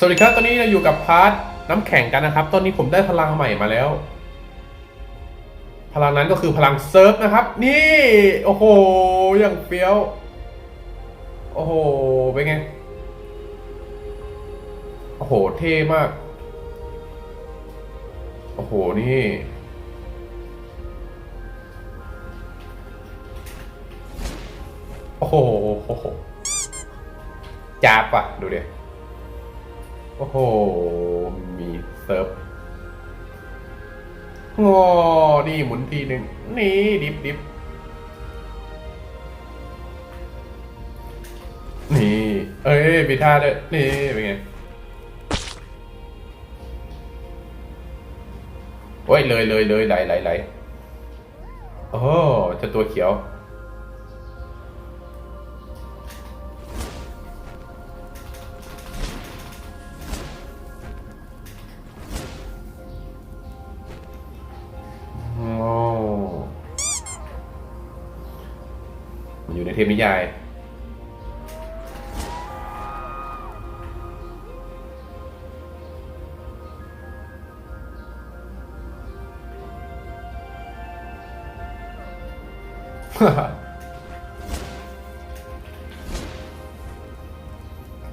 สวัสดีครับ ตอนนี้เราอยู่กับพาร์ทน้ำแข็งกันนะครับ ตอนนี้ผมได้พลังใหม่มาแล้ว พลังนั้นก็คือพลังเซิร์ฟนะครับ นี่ โอ้โห อย่างเฟี้ยว โอ้โห เป็นไง โอ้โห เท่มาก โอ้โห นี่ โอ้โหจ้าบอะ ดูเดิโอ้โห มีเซิร์ฟงอนี่หมุนทีหนึ่งนี่ ดิฟดิฟนี่ เอ้ยมีท่าด้วยนี่ เป็นไง โอ้ยเลยเลยเลยไหลไหลไหลโอ้จะตัวเขียวโอ้มันอยู่ในเทพนิยาย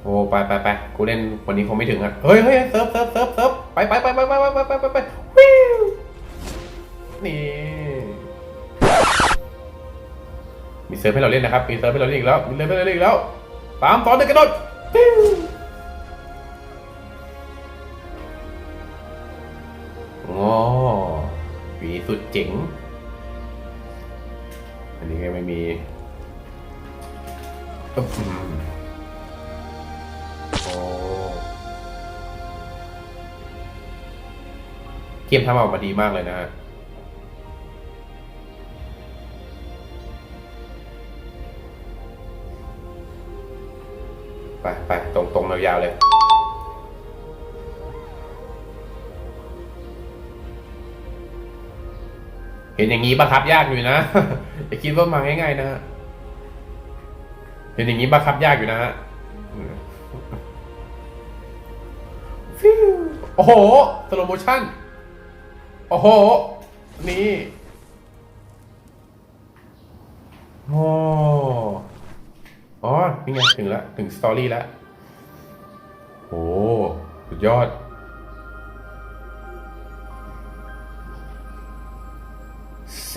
โอ้ไปไปไปกูเล่นวันนี้คงไม่ถึงอะเฮ้ยเฮ้ยเซิร์ฟเซิร์ฟเซิร์ฟเซิร์ฟไปไปไปไปไปไปไปไปไปวิวนี่มีเซิร์ฟให้เราเล่นนะครับมีเซิร์ฟให้เราเล่นอีกแล้วมีเซิร์ฟให้เราเล่นอีกแล้วสามสองหนึ่งกระโดดปิ้วโอ้ปีสุดเจ๋ง นนี้ก็ไม่มีโอ้เกมทำออกมาดีมากเลยนะฮะไปไปตรงตรงยาวๆเลย เห็นอย่างนี้บังคับยากอยู่นะอย่าคิดว่ามาง่ายๆนะฮะเห็นอย่างนี้บังคับยากอยู่นะฮะฟิวโอ้โหสโลโมชั่น โอ้โห นี่โอ้อ๋อ นี่ไง ถึงแล้ว ถึงสตอรี่แล้วโอ้สุดยอด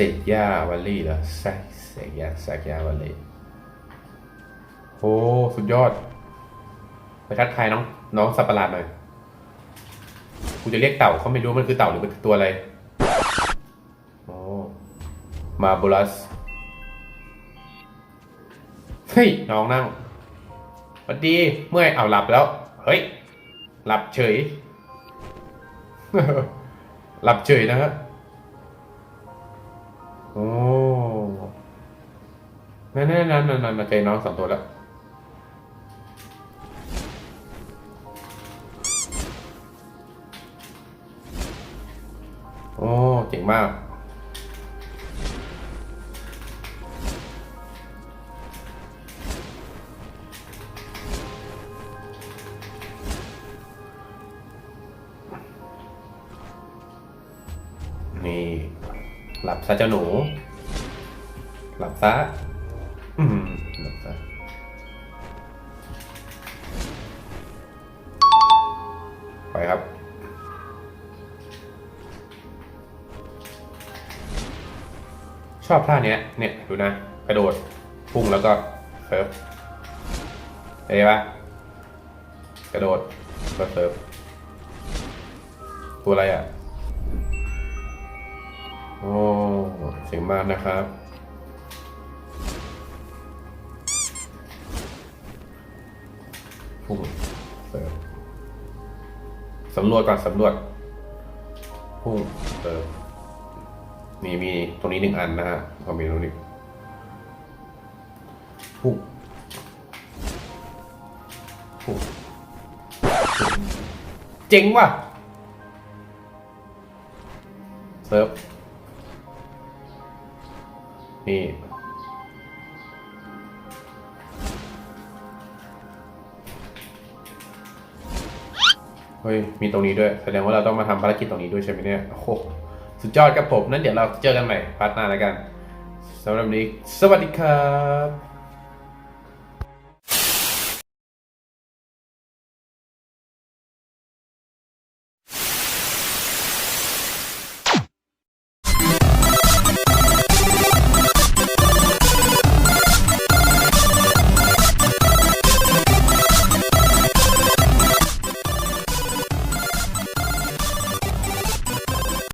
เซกยาวลลี่เหรอแซกเซกยาแซกยาวลลี่โอ้สุดยอดไปทักทายน้องน้องสัตว์ประหลาดหน่อยกูจะเรียกเต่าเขาไม่รู้มันคือเต่าหรือมันคือตัวอะไรโอ้มาบูลัสเฮ้ยน้องนั่งวัสดีเมื่อยเอาหลับแล้ว เฮ้ย หลับเฉย หลับเฉยนะฮะ อ้นั่นนั่นนั่นนั่นนั่นเจอน้องสองตัวแล้ว โอ้ เจ๋งมากนี่ หลับซะเจ้าหนู หลับซะ อืมหลับซะไปครับชอบท่าเนี้ย เนี่ย ดูนะ กระโดด พุ่งแล้วก็เซิร์ฟเห็นปะกระโดดแล้วก็เซิร์ฟตัวอะไรอะ โอ้เสียงมากนะครับ พุ่งเสิร์ฟสำรวจก่อนสำรวจ พุ่งเสิร์ฟมีมีตรงนี้หนึ่งอันนะฮะพอมีตรงนี้พุ่งหเจ๋งว่ะ เซิร์ฟ นี่เฮ้ย มีตรงนี้ด้วย แสดงว่าเราต้องมาทำภารกิจตรงนี้ด้วยใช่ไหมเนี่ย โอ้โห สุดยอดครับผม นั้นเดี๋ยวเราเจอกันใหม่พาร์ทหน้าแล้วกันสำหรับวันนี้ สวัสดีครับ